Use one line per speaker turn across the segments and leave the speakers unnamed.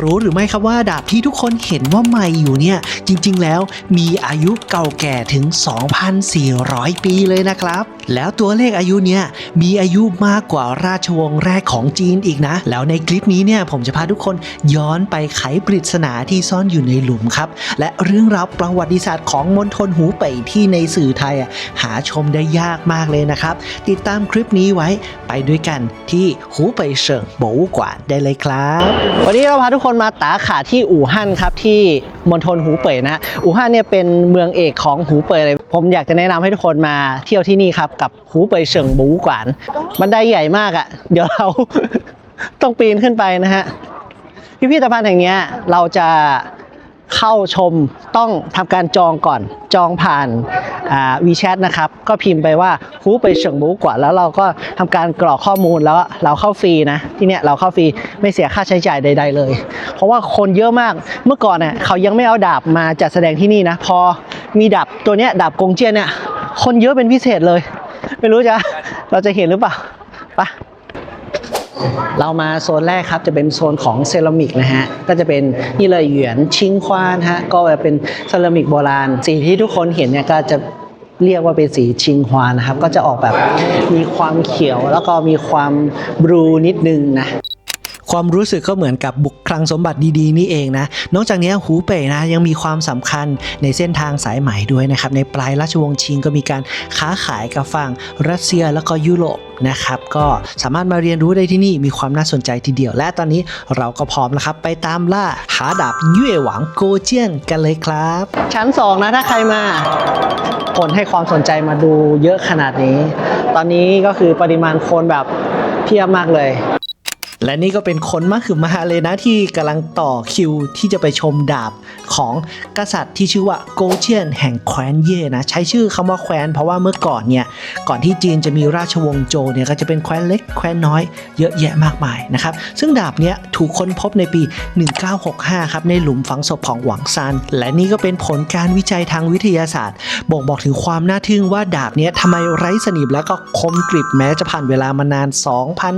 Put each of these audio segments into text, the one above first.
รู้หรือไม่ครับว่าดาบที่ทุกคนเห็นว่าใหม่อยู่เนี่ย จริงๆแล้วมีอายุเก่าแก่ถึง 2,400 ปีเลยนะครับ แล้วตัวเลขอายุเนี่ยมีอายุมากกว่าราชวงศ์แรกของจีนอีกนะ แล้วในคลิปนี้เนี่ยผมจะพาทุกคนย้อนไปไขปริศนาที่ซ่อนอยู่ในหลุมครับ และเรื่องราวประวัติศาสตร์ของมณฑลหูเป่ยที่ในสื่อไทยหาชมได้ยากมากเลยนะครับ ติดตามคลิปนี้ไว้ไปด้วยกันที่หูเป่ยเฉิงโบวกวานได้เลยครับ วันนี้เราพาทุกุกคนมาตาขาที่อู่ฮั่นครับที่มณฑลหูเป่ยนะอู่ฮั่นเนี่ยเป็นเมืองเอกของหูเป่ยเลย ผมอยากจะแนะนำให้ทุกคนมาเที่ยวที่นี่ครับกับหูเป่ยเฉิงบวกวานบันไดใหญ่มากอะ่ะ เดี๋ยวเรา ต้องปีนขึ้นไปนะฮะพิพิธภัณฑ์แห่งเนี้ยเราจะเข้าชมต้องทำการจองก่อนจองผ่าน วีแชทนะครับ ก็พิมพ์ไปว่าฮูไปเฉิงบูกว่าแล้วเราก็ทำการกรอกข้อมูลแล้วเราเข้าฟรีนะที่เนี้ยเราเข้าฟรีไม่เสียค่าใช้จ่ายใด ๆ เลย เพราะว่าคนเยอะมากเมื่อก่อนเนี่ยเขายังไม่เอาดาบมาจัดแสดงที่นี่นะพอมีดาบตัวเนี้ยดาบกงเจียนเนี่ยคนเยอะเป็นพิเศษเลย ไม่รู้จะเราจะเห็นหรือเปล่าไป เรามาโซนแรกครับจะเป็นโซนของเซรามิกนะฮะก็จะเป็นนี่เลยเหยียนชิงควานฮะก็เป็นเซรามิกโบราณ สีที่ทุกคนเห็นเนี่ยก็จะเรียกว่าเป็นสีชิงควานนะครับ ก็จะออกแบบมีความเขียวแล้วก็มีความบลูนิดนึงนะ ความรู้สึกก็เหมือนกับบุกคลังสมบัติดีๆนี่เองนะ นอกจากนี้หูเป่ยนะยังมีความสำคัญในเส้นทางสายไหมด้วยนะครับ ในปลายราชวงศ์ชิงก็มีการค้าขายกับฝั่งรัสเซียแล้วก็ยุโรปนะครับ ก็สามารถมาเรียนรู้ได้ที่นี่มีความน่าสนใจทีเดียว และตอนนี้เราก็พร้อมแล้วครับไปตามล่าหาดาบเย่หวังโกเจียนกันเลยครับ ชั้น 2 นะถ้าใครมา คนให้ความสนใจมาดูเยอะขนาดนี้ ตอนนี้ก็คือปริมาณคนแบบเพียบมากเลย และนี่ก็เป็นคนมากคือมาเลยนะที่กำลังต่อคิวที่จะไปชมดาบของกษัตริย์ที่ชื่อว่าโกเจียนแห่งแคว้นเย่นะใช้ชื่อคำว่าแคว้นเพราะว่าเมื่อก่อนเนี่ยก่อนที่จีนจะมีราชวงศ์โจเนี่ยก็จะเป็นแคว้นเล็กแคว้นน้อยเยอะแยะมากมายนะครับซึ่งดาบเนี้ยถูกค้นพบในปี 1965 ครับในหลุมฝังศพของหวังซานและนี่ก็เป็นผลการวิจัยทางวิทยาศาสตร์ บ่งบอกถึงความน่าทึ่งว่าดาบเนี้ยทำไมไร้สนิมแล้วก็คมกริบแม้จะผ่านเวลามานาน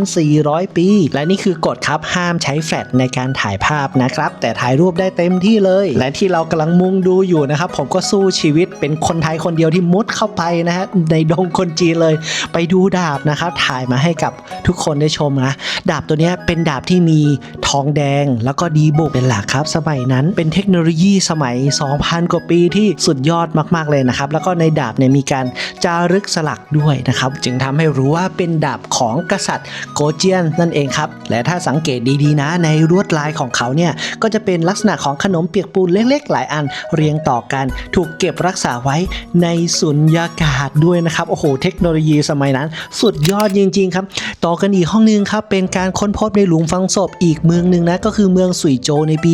2,400 ปี และนี่คือกฎครับห้ามใช้แฟลชในการถ่ายภาพนะครับ แต่ถ่ายรูปได้เต็มที่เลย และที่เรากำลังมุงดูอยู่นะครับผมก็สู้ชีวิตเป็นคนไทยคนเดียวที่มุดเข้าไปนะฮะในดงคนจีนเลย ไปดูดาบนะครับถ่ายมาให้กับทุกคนได้ชมนะดาบตัวนี้เป็นดาบที่มีทองแดงแล้วก็ดีบุกเป็นหลักครับ สมัยนั้นเป็นเทคโนโลยีสมัย 2,000 กว่าปีที่สุดยอดมาก ๆ เลยนะครับ แล้วก็ในดาบเนี่ยมีการจารึกสลักด้วยนะครับ จึงทำให้รู้ว่าเป็นดาบของกษัตริย์โกเจียนนั่นเองครับและถ้าสังเกตดีๆนะในลวดลายของเขาเนี่ยก็จะเป็นลักษณะของขนมเปียกปูนเล็กๆ หลายอันเรียงต่อกัน ถูกเก็บรักษาไว้ในสุญญากาศด้วยนะครับโอ้โหเทคโนโลยีสมัยนั้น สุดยอดจริง ๆ ครับ ต่อกันอีกห้องนึงครับเป็นการค้นพบในหลุมฝังศพอีกเมืองหนึ่งนะก็คือเมืองสุยโจในปี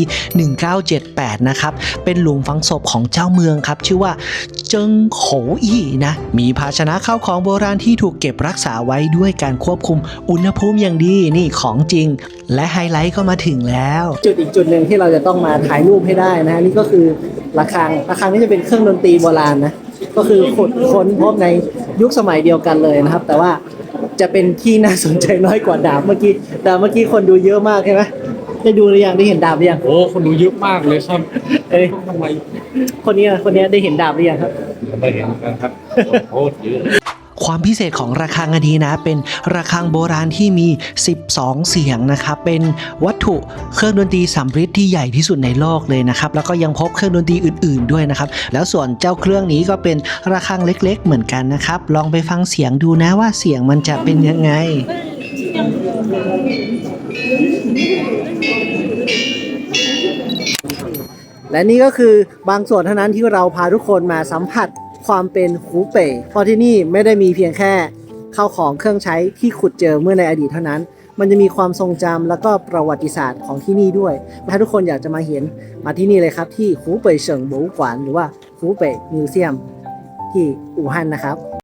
1978 นะครับเป็นหลุมฝังศพของเจ้าเมืองครับชื่อว่าเจิงโขอีนะ มีภาชนะข้าวของโบราณที่ถูกเก็บรักษาไว้ด้วยการควบคุมอุณหภูมิอย่างดีนี่ของจริง และไฮไลท์ก็มาถึงแล้ว จุดอีกจุดหนึ่งที่เราจะต้องมาถ่ายรูปให้ได้นะนี่ก็คือระฆังระฆังนี่จะเป็นเครื่องดนตรีโบราณนะก็คือขุดค้นพบในยุคสมัยเดียวกันเลยนะครับ แต่ว่าจะเป็นที่น่าสนใจน้อยกว่าดาบเมื่อกี้ดาบเมื่อกี้คนดูเยอะมากใช่ไหม ได้ดูหรือยังได้เห็นดาบหรือยัง
โอ้คนดูเยอะมากเลยครับ
เอ้ย
ทำไม
คนนี้อะคนนี้ได้เห็นดาบหรือยังครับ
ไม่เห็นกันครับโคตรเยอะ
ความพิเศษของระฆังอันนี้นะ เป็นระฆังโบราณที่มี 12 เสียงนะครับ เป็นวัตถุเครื่องดนตรีสำริดที่ใหญ่ที่สุดในโลกเลยนะครับ แล้วก็ยังพบเครื่องดนตรีอื่น ๆ ด้วยนะครับ แล้วส่วนเจ้าเครื่องนี้ก็เป็นระฆังเล็ก ๆ เหมือนกันนะครับ ลองไปฟังเสียงดูนะว่าเสียงมันจะเป็นยังไง และนี่ก็คือบางส่วนเท่านั้นที่เราพาทุกคนมาสัมผัสความเป็นหูเป่ยเพราะที่นี่ไม่ได้มีเพียงแค่เข้าของเครื่องใช้ที่ขุดเจอเมื่อในอดีตเท่านั้น มันจะมีความทรงจำแล้วก็ประวัติศาสตร์ของที่นี่ด้วย ถ้าทุกคนอยากจะมาเห็นมาที่นี่เลยครับ ที่หูเป่ยเฉิงบวกวานหรือว่าหูเป่ยมิวเซียมที่อู่ฮั่นนะครับ